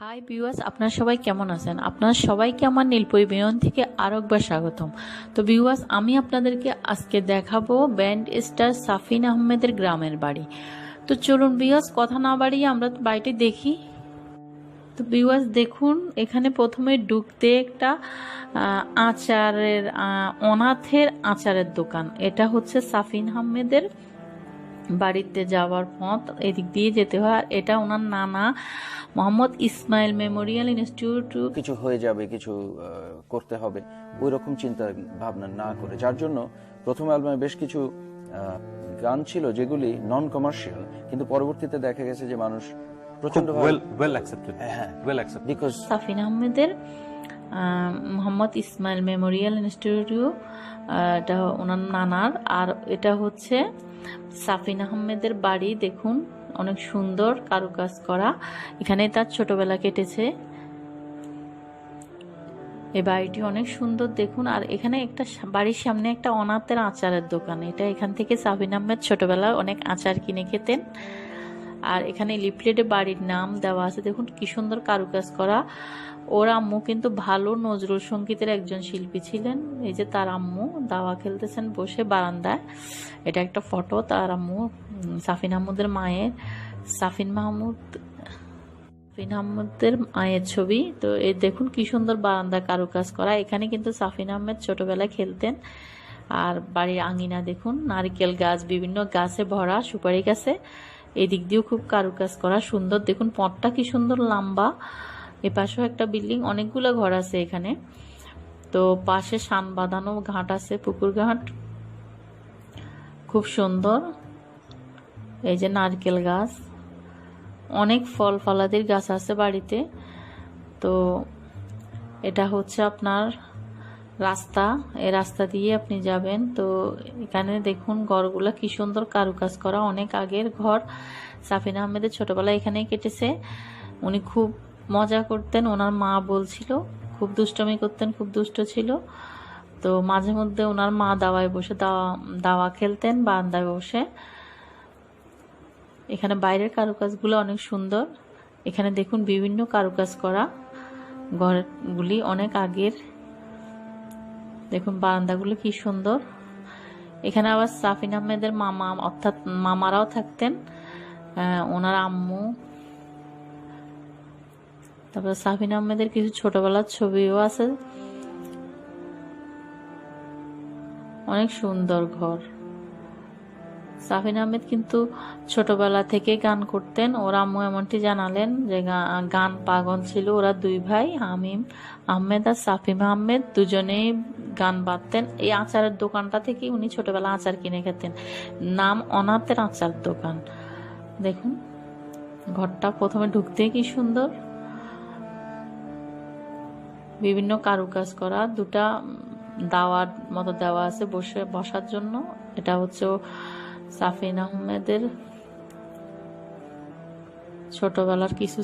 Hi viewers আপনারা সবাই কেমন আছেন? আপনারা সবাইকে আমার নীলপরি বিনয়ন থেকে আরও একবার স্বাগতম। তো ভিউয়ার্স আমি আপনাদেরকে আজকে দেখাবো ব্যান্ড স্টার সাফিন আহমেদের গ্রামের বাড়ি। তো চলুন ভিউয়ার্স কথা না বাড়িয়ে আমরা বাড়িটি দেখি। তো ভিউয়ার্স দেখুন, এখানে প্রথমে ঢুকতে একটা আচারের অনাথের আচারের দোকান। এটা হচ্ছে সাফিন আহমেদের বাড়িতে যাওয়ার পথ এদিক দিয়ে যেতে হয়। আর এটা ওনার নানা মোহাম্মদ ইসমাইল মেমোরিয়াল ইনস্টিটিউট। কিছু হয়ে যাবে কিছু করতে হবে। ওই রকম চিন্তা ভাবনা না করে। যার জন্য প্রথম অ্যালবামে বেশ কিছু গান ছিল যেগুলি নন কমার্শিয়াল কিন্তু পরবর্তীতে দেখা গেছে যে মানুষ প্রচণ্ড ওয়েল ওয়েল অ্যাকসেপ্টেড হ্যাঁ ওয়েল অ্যাকসেপ্টেড বিকজ সাফিন আহমেদের আহ, মোহাম্মদ ইসমাইল মেমোরিয়াল ইনস্টিটিউট এটা ওনার নানার। আর এটা হচ্ছে সাফিন আহমেদের বাড়ি, দেখুন, অনেক সুন্দর কারুকাজ করা। এখানে তার ছোটবেলা কেটেছে। এই বাড়িটি অনেক সুন্দর, দেখুন। আর এখানে একটা বাড়ির সামনে একটা অনাথের আচারের দোকান। এটা এখান থেকে সাবিন আহমেদ ছোটবেলায় অনেক আচার কিনে খেতেন। আর এখানে লিফলেটে বাড়ির নাম দেওয়া আছে। দেখুন, কি সুন্দর কারুকাজ করা। ওর আম্মু কিন্তু ভালো নজরুল সঙ্গীতের একজন শিল্পী ছিলেন। এই যে তার আম্মু দাওয়া খেলতেছেন বসে বারান্দায়। এটা একটা ফটো, তার আম্মু সাফিন আহমদের মায়ের, সাফিন মাহমুদ, সাফিন আহমেদের মায়ের ছবি। তো এই দেখুন, কি সুন্দর বারান্দা কারুকাজ করা। এখানে কিন্তু সাফিন আহমেদ ছোটবেলায় খেলতেন। আর বাড়ির আঙিনা দেখুন, নারকেল গাছ, বিভিন্ন গাছে ভরা, সুপারি গাছে। এদিক দিয়েও খুব কারুকাজ করা সুন্দর। দেখুন, পথটা কি সুন্দর, লম্বা। এ পাশেও একটা বিল্ডিং, অনেকগুলো ঘর আছে এখানে। তো পাশে সান বাঁধানো ঘাট আছে, পুকুর ঘাট। খুব সুন্দর। এই যে নারকেল গাছ। অনেক ফল ফলাদির গাছ আছে বাড়িতে। তো এটা হচ্ছে আপনার রাস্তা, এই রাস্তা দিয়ে আপনি যাবেন। তো এখানে দেখুন ঘরগুলো কি সুন্দর কারুকাজ করা। অনেক আগের ঘর। সাফিন আহমেদের ছোটবেলায় এখানেই কেটেছে। উনি খুব মজা করতেন। ওনার মা বলছিল, খুব দুষ্টমি করতেন, খুব দুষ্ট ছিল। তো মাঝে মধ্যে ওনার মা দাওয়ায় বসে দাওয়া দাওয়া খেলতেন, বারান্দায় বসে। এখানে বাইরের কারুকাজগুলো অনেক সুন্দর। এখানে দেখুন বিভিন্ন কারুকাজ করা। ঘরগুলি অনেক আগের। দেখুন, বারান্দাগুলো কি সুন্দর। এখানে আবার সাফিন আহমেদের মামা, অর্থাৎ মামারাও থাকতেন ওনার আম্মু। তারপর সাফিন আহমেদের কিছু ছোটবেলার ছবিও আছে। অনেক সুন্দর ঘর। সাফিন আহমেদ কিন্তু ছোটবেলা থেকে গান করতেন। ওর আম্মু এমনটি জানালেন যে গান পাগল ছিল ওরা দুই ভাই, হামিম আহমেদ আর সাফিম আহমেদ। দুজনেই গান বাঁধতেন এই আচারের দোকানটা থেকে উনি ছোটবেলা আচার কিনে খেতেন। নাম অনাথের আচার দোকান। দেখুন, ঘরটা প্রথমে ঢুকতে কি সুন্দর। বিভিন্ন কারুকাজ করা, দুটা দাওয়ার মতো দেওয়া আছে বসে, বসার জন্য। এটা হচ্ছে সাফিন আহমেদের ছোটবেলার কিছু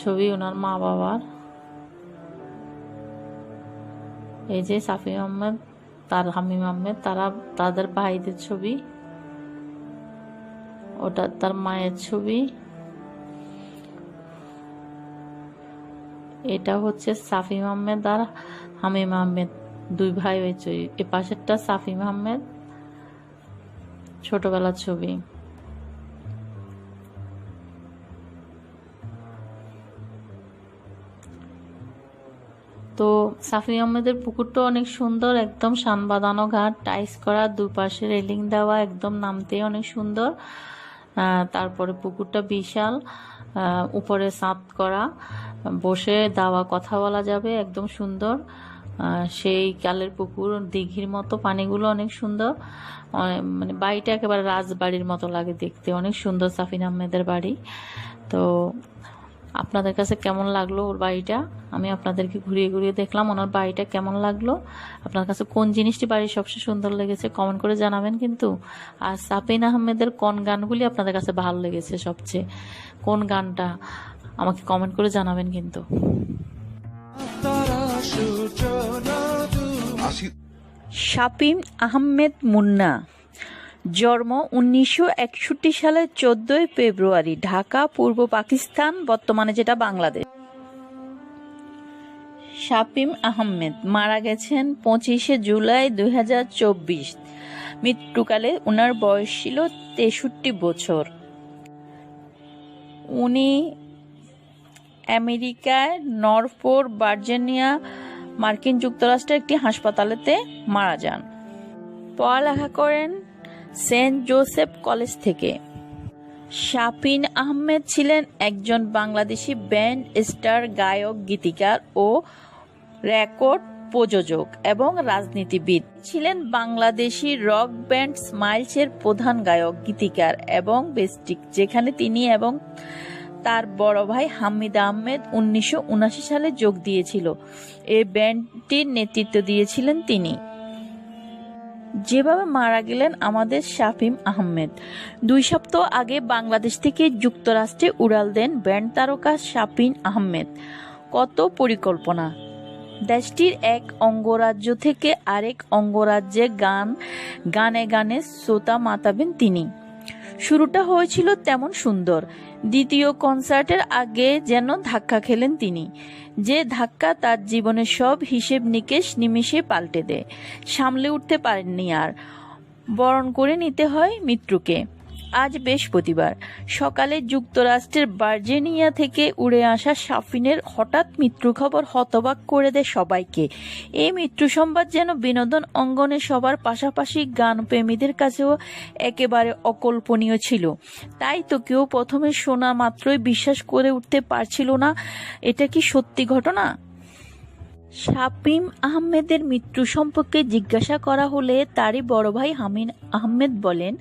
ছবি ওনার মা বাবার। এই যে সাফি আহমেদ, তার হামিম আহমেদ, তারা তাদের ভাইদের ছবি, ওটা তার মায়ের ছবি। এটা হচ্ছে সাফিম আহমেদ আর হামিম আহমেদ, দুই ভাই হয়েছে। এ পাশেরটা সাফিম আহমেদ ছোটবেলার ছবি। তো সাফি আহমেদের পুকুরটা অনেক সুন্দর, একদম শান বাঁধানো ঘাট টাইস করা, দুপাশে রেলিং দেওয়া, একদম নামতে অনেক সুন্দর। তারপরে পুকুরটা বিশাল উপরে সাত করা, বসে দাওয়া কথা বলা যাবে, একদম সুন্দর। সেই কালের পুকুর, দিঘির মতো পানিগুলো অনেক সুন্দর। মানে বাড়িটা একেবারে রাজবাড়ির মতো লাগে দেখতে। অনেক সুন্দর সাফিন আহমেদের বাড়ি। তো আপনাদের কাছে কেমন লাগল ওর বাড়িটা? আমি আপনাদেরকে ঘুরিয়ে ঘুরিয়ে দেখলাম ওনার বাড়িটা কেমন লাগল। আপনার কাছে কোন জিনিসটি বাড়ির সবচেয়ে সুন্দর লেগেছে কমেন্ট করে জানাবেন কিন্তু। আর সাফিন আহমেদের কোন গানগুলি আপনাদের কাছে ভালো লেগেছে সবচেয়ে? কোন গানটা? আমাকে কমেন্ট করে জানাবেন কিন্তু। শাপিম আহমেদ মুন্না, জন্ম উনিশশো একষট্টি সালের চোদ্দই ফেব্রুয়ারি, ঢাকা, পূর্ব পাকিস্তান, বর্তমানে যেটা বাংলাদেশ। শাপিম আহমেদ মারা গেছেন পঁচিশে জুলাই দুই হাজার চব্বিশ, মৃত্যুকালে ওনার বয়স ছিল তেষট্টি বছর। উনি আমেরিকায় নরফোর ভার্জিনিয়া মার্কিন যুক্তরাষ্ট্রের একটি হাসপাতালেতে মারা যান। পড়ালেখা করেন সেন্ট জোসেফ কলেজ থেকে। শাপিন আহমেদ ছিলেন একজন বাংলাদেশি ব্যান্ড স্টার, গায়ক, গীতিকার ও রেকর্ড প্রযোজক এবং রাজনীতিবিদ। ছিলেন বাংলাদেশি রক ব্যান্ড স্মাইলসের প্রধান গায়ক, গীতিকার এবং বেস্টিক, যেখানে তিনি এবং তার বড় ভাই হামিদ আহমেদ উনিশশো সালে যোগ দিয়েছিল। এই ব্যান্ডটির নেতৃত্ব দিয়েছিলেন তিনি। যেভাবে মারা গেলেন আমাদের শাফিম আহমেদ। দুই সপ্তাহ আগে বাংলাদেশ থেকে যুক্তরাষ্ট্রে উড়াল দেন ব্যান্ড তারকা শাফিন আহমেদ। কত পরিকল্পনা। দেশটির এক অঙ্গরাজ্য থেকে আরেক অঙ্গরাজ্যে গান, গানে গানে শ্রোতা মাতাবেন তিনি। শুরুটা হয়েছিল তেমন সুন্দর। দ্বিতীয় কনসার্টের আগে যেন ধাক্কা খেলেন তিনি। যে ধাক্কা তার জীবনের সব হিসেব নিকেশ নিমিষে পাল্টে দেয়। সামলে উঠতে পারেননি আর। বরণ করে নিতে হয় মৃত্যুকে আজ বৃহস্পতিবার। সকালে যুক্তরাষ্ট্রের ভার্জিনিয়া থেকে উড়ে আসা সাফিনের হঠাৎ মৃত্যু খবর হতবাক করে দেয় সবাইকে। এই মৃত্যু সংবাদ যেন বিনোদন অঙ্গনে সবার পাশাপাশি গান প্রেমীদের কাছেও একেবারে অকল্পনীয় ছিল। তাই তো কেউ প্রথমে শোনা মাত্রই বিশ্বাস করে উঠতে পারছিল না, এটা কি সত্যি ঘটনা? শাপিম আহমেদের মৃত্যু সম্পর্কে জিজ্ঞাসা করা হলে তারই বড় ভাই হামিন আহমেদ বলেন,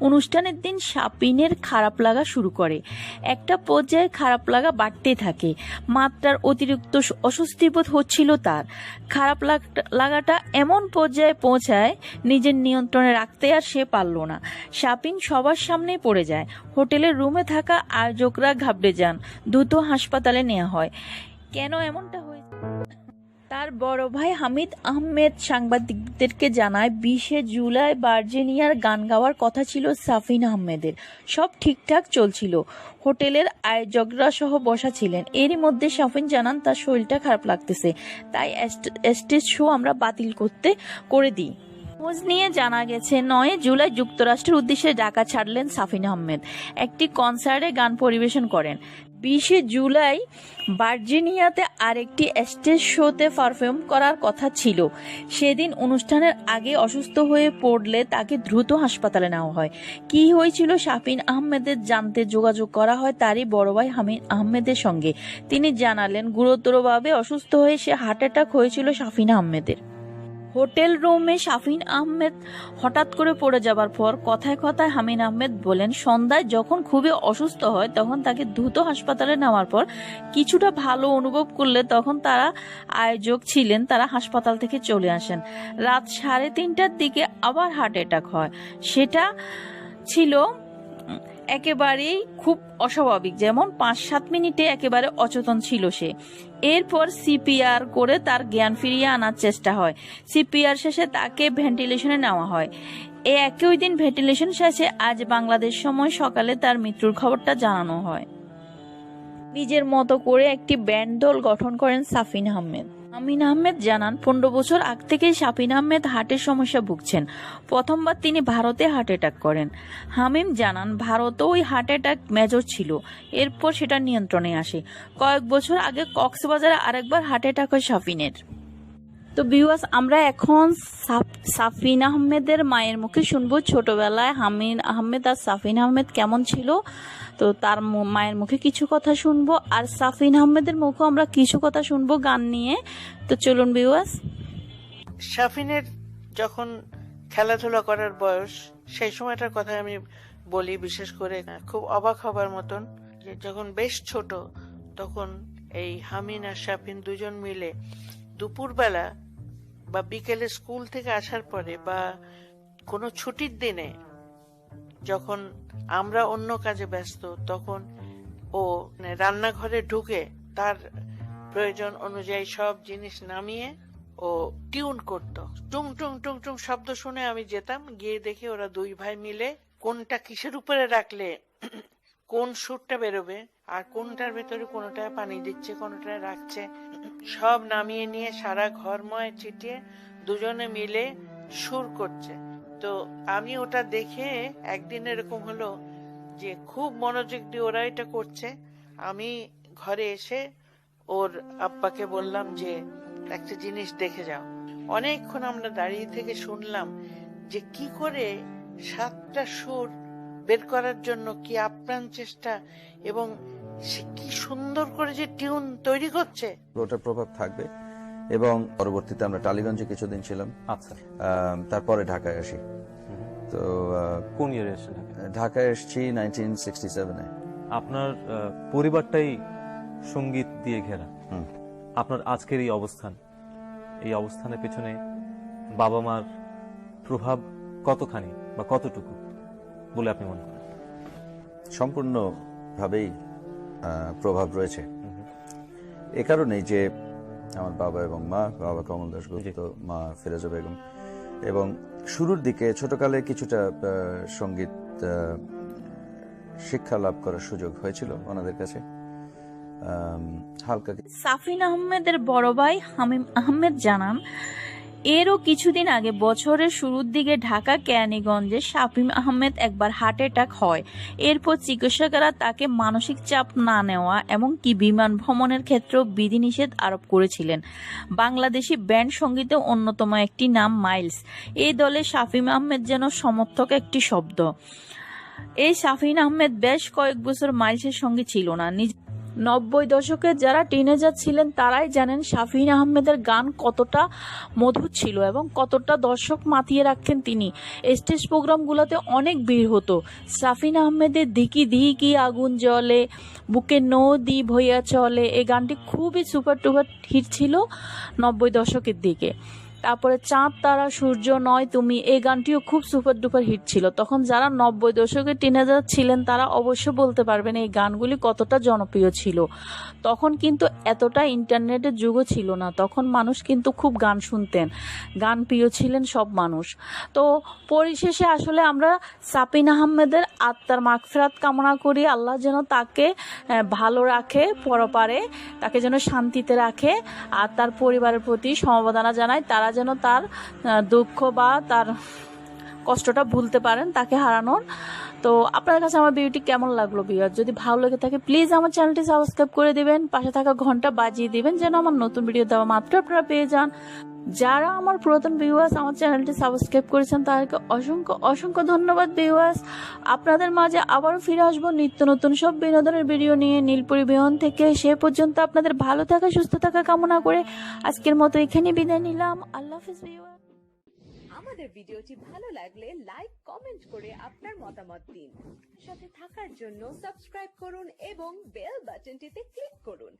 অনুষ্ঠানের দিন শাপিনের খারাপ লাগা শুরু করে। একটা পর্যায়ে খারাপ লাগা বাড়তে থাকে। মাত্রার অতিরিক্ত অস্বস্তিবোধ হচ্ছিল তার। খারাপ লাগ- লাগাটা এমন পর্যায়ে পৌঁছায়, নিজের নিয়ন্ত্রণে রাখতে আর সে পারল না। শাপিন সবার সামনেই পড়ে যায়। হোটেলের রুমে থাকা আয়োজকরা ঘাবড়ে যান। দ্রুত হাসপাতালে নেওয়া হয়। কেন এমনটা হয়েছে? তার বড় ভাই হামিদ আহমেদ সাংবাদিকদেরকে জানায়, বিশে জুলাই বার্জেনিয়ার গান গাওয়ার কথা ছিল সাফিন আহমেদের। সব ঠিকঠাক চলছিল। হোটেলের আয়োজকরা সহ বসা ছিলেন। এরই মধ্যে সাফিন জানান, তার শরীরটা খারাপ লাগতেছে। তাই স্টেজ শো আমরা বাতিল করতে, করে দিই। খোঁজ নিয়ে জানা গেছে, নয় জুলাই যুক্তরাষ্ট্রের উদ্দেশ্যে ঢাকা ছাড়লেন সাফিন আহমেদ। একটি কনসার্টে গান পরিবেশন করেন। বিশে জুলাই ভার্জিনিয়াতে আরেকটি স্টেজ শোতে পারফর্ম করার কথা ছিল। সেদিন অনুষ্ঠানের আগে অসুস্থ হয়ে পড়লে তাকে দ্রুত হাসপাতালে নেওয়া হয়। কি হয়েছিল শাফিন আহমেদের জানতে যোগাযোগ করা হয় তারই বড় ভাই হামিদ আহমেদের সঙ্গে। তিনি জানালেন, গুরুতরভাবে অসুস্থ হয়ে সে হার্ট অ্যাটাক হয়েছিল শাফিন আহমেদের। হোটেল রুমে শাফিন আহমেদ হঠাৎ করে পড়ে যাবার পর কথায় কথায় হামিন আহমেদ বলেন, সন্ধ্যায় যখন খুবই অসুস্থ হয় তখন তাকে দ্রুত হাসপাতালে নেওয়ার পর কিছুটা ভালো অনুভব করলে তখন তারা আয়োজক ছিলেন, তারা হাসপাতাল থেকে চলে আসেন। রাত সাড়ে তিনটার দিকে আবার হার্ট অ্যাটাক হয়। সেটা ছিল একেবারেই খুব অস্বাভাবিক। যেমন পাঁচ সাত মিনিটে একেবারে অচেতন ছিল সে। এরপর সিপিআর করে তার জ্ঞান ফিরিয়ে আনার চেষ্টা হয়। সিপিআর শেষে তাকে ভেন্টিলেশনে নেওয়া হয়। এ একই দিন ভেন্টিলেশন শেষে আজ বাংলাদেশ সময় সকালে তার মৃত্যুর খবরটা জানানো হয়। নিজের মতো করে একটি ব্যান্ড দল গঠন করেন সাফিন আহমেদ। আমিন আহমেদ জানান, পনেরো বছর আগ থেকেই শাফিন আহমেদ হার্টের সমস্যা ভুগছেন। প্রথমবার তিনি ভারতে হার্ট অ্যাটাক করেন। হামিম জানান ভারতে ওই হার্ট অ্যাটাক মেজর ছিল। এরপর সেটা নিয়ন্ত্রণে আসে। কয়েক বছর আগে কক্সবাজারে আরেকবার হার্ট অ্যাটাক হয় সাফিনের। তো বিওয়াস আমরা এখন সাফ- সাফিন আহমেদের মায়ের মুখে শুনব। ছোটবেলায় হামিন আহমেদ আর সাফিন আহমেদ কেমন ছিল? তো তার মায়ের মুখে কিছু কথা শুনব। আর সাফিন আহমেদের মুখে আমরা কিছু কথা শুনব গান নিয়ে। তো চলুন বিওয়াস শাফিনের যখন খেলাধুলা করার বয়স, সেই সময়টার কথা আমি বলি বিশেষ করে, খুব অবাক হবার মতন যখন বেশ ছোট, তখন এই হামিন আর সাফিন দুজন মিলে দুপুরবেলা বা বিকেলে স্কুল থেকে আসার পরে বা কোনো ছুটির দিনে যখন আমরা অন্য কাজে ব্যস্ত, তখন ও রান্নাঘরে ঢুকে তার প্রয়োজন অনুযায়ী সব জিনিস নামিয়ে ও টিউন করত। টুং টুং টুং টুং শব্দ শুনে আমি যেতাম, গিয়ে দেখি ওরা দুই ভাই মিলে কোনটা কিসের উপরে রাখলে কোন সুরটা বেরোবে আর কোনটার ভেতরে কোনোটায় পানি দিচ্ছে, কোনোটায় রাখছে, সব নামিয়ে নিয়ে সারা ঘরময় ছিটিয়ে দুজনে মিলে সুর করছে। তো আমি ওটা দেখে একদিন এরকম হলো যে খুব মনোযোগ দিয়ে ওরা এটা করছে। আমি ঘরে এসে ওর আব্বাকে বললাম যে, একটা জিনিস দেখে যাও। অনেকক্ষণ আমরা দাঁড়িয়ে থেকে শুনলাম যে কি করে সাতটা সুর বের করার জন্য কি আপ্রাণ চেষ্টা এবং সে কি সুন্দর করে যে টিউন তৈরি করছে? ওটার প্রভাব থাকবে এবং পরবর্তীতে আমরা টালিগঞ্জে কিছুদিন ছিলাম। আচ্ছা। তারপরে ঢাকায় আসি। তো কোন ইয়ারে এসেছেন ঢাকায়? ঢাকায় এসেছি নাইনটিন সিক্সটি সেভেনে আপনার পরিবারটাই সংগীত দিয়ে ঘেরা। আপনার আজকের এই অবস্থান এই অবস্থানের পেছনে বাবা মার প্রভাব কতখানি বা কতটুকু? বলে আপনি মনে করেন? সম্পূর্ণভাবেই প্রভাব রয়েছে। এ কারণেই যে আমার বাবা এবং মা বাবা কমল দাস গুপ্ত মা ফিরোজা বেগম এবং শুরুর দিকে ছোটকালে কিছুটা সংগীত শিক্ষা লাভ করার সুযোগ হয়েছিল ওনাদের কাছে। হালকা সাফিন আহমেদের বড় ভাই হামিম আহমেদ জানান এরও কিছুদিন আগে বছরের শুরুর দিকে ঢাকা কেরানীগঞ্জে শাফিম আহমেদ একবার হার্ট অ্যাটাক হয়। এরপর চিকিৎসকেরা তাকে মানসিক চাপ না নেওয়া এবং কি বিমান ভ্রমণের ক্ষেত্রেও বিধিনিষেধ আরোপ করেছিলেন। বাংলাদেশি ব্যান্ড সঙ্গীতে অন্যতম একটি নাম মাইলস। এই দলে শাফিম আহমেদ যেন সমর্থক একটি শব্দ। এই শাফিন আহমেদ বেশ কয়েক বছর মাইলসের সঙ্গে ছিল না। নিজ নব্বই দশকের যারা টিনেজার ছিলেন, তারাই জানেন শাফিন আহমেদের গান কতটা মধুর ছিল এবং কতটা দর্শক মাতিয়ে রাখতেন তিনি। স্টেজ প্রোগ্রামগুলোতে অনেক ভিড় হতো। শাফিন আহমেদের দিকি দিকি আগুন জ্বলে, বুকে নদী ভইয়া চলে, এই গানটি খুবই সুপার টুপার হিট ছিল নব্বই দশকের দিকে। তারপরে চাঁদ, তারা, সূর্য, নয়, তুমি, এই গানটিও খুব সুপার ডুপার হিট ছিল। তখন যারা নব্বই দশকের টিনেজার ছিলেন, তারা অবশ্য বলতে পারবেন এই গানগুলি কতটা জনপ্রিয় ছিল। তখন কিন্তু এতটা ইন্টারনেটের যুগও ছিল না। তখন মানুষ কিন্তু খুব গান শুনতেন। গান প্রিয় ছিলেন সব মানুষ। তো পরিশেষে আসলে আমরা সাপিন আহমেদের আত্মার মাগফিরাত কামনা করি। আল্লাহ যেন তাকে ভালো রাখে, পরপারে, তাকে যেন শান্তিতে রাখে, আর তার পরিবারের প্রতি সমবেদনা জানায়। তারা যেন তার দুঃখ বা তার কষ্টটা ভুলতে পারেন, তাকে হারানোর। তো আপনার কাছে আমার ভিডিওটি কেমন লাগল বিয়ার যদি ভালো লেগে থাকে প্লিজ আমার চ্যানেলটি সাবস্ক্রাইব করে দিবেন। পাশে থাকা ঘণ্টা বাজিয়ে দিবেন, যেন আমার নতুন ভিডিও দেওয়া মাত্র আপনারা পেয়ে যান। যারা আমার পুরাতন ভিউয়ার্স আমার চ্যানেলটি সাবস্ক্রাইব করেছেন, তাদেরকে অসংখ্য অসংখ্য ধন্যবাদ ভিউয়ার্স আপনাদের মাঝে আবারও ফিরে আসব নিত্য নতুন সব বিনোদনের ভিডিও নিয়ে নীলপুরি বিহন থেকে। সে পর্যন্ত আপনাদের ভালো থাকা, সুস্থ থাকা কামনা করে আজকের মতো এখানে বিদায় নিলাম। আল্লাহ হাফিজ আমাদের ভিডিওটি ভালো লাগলে লাইক কমেন্ট করে আপনার মতামত দিন। সাথে থাকার জন্য সাবস্ক্রাইব করুন এবং বেল বাটনটিতে ক্লিক করুন।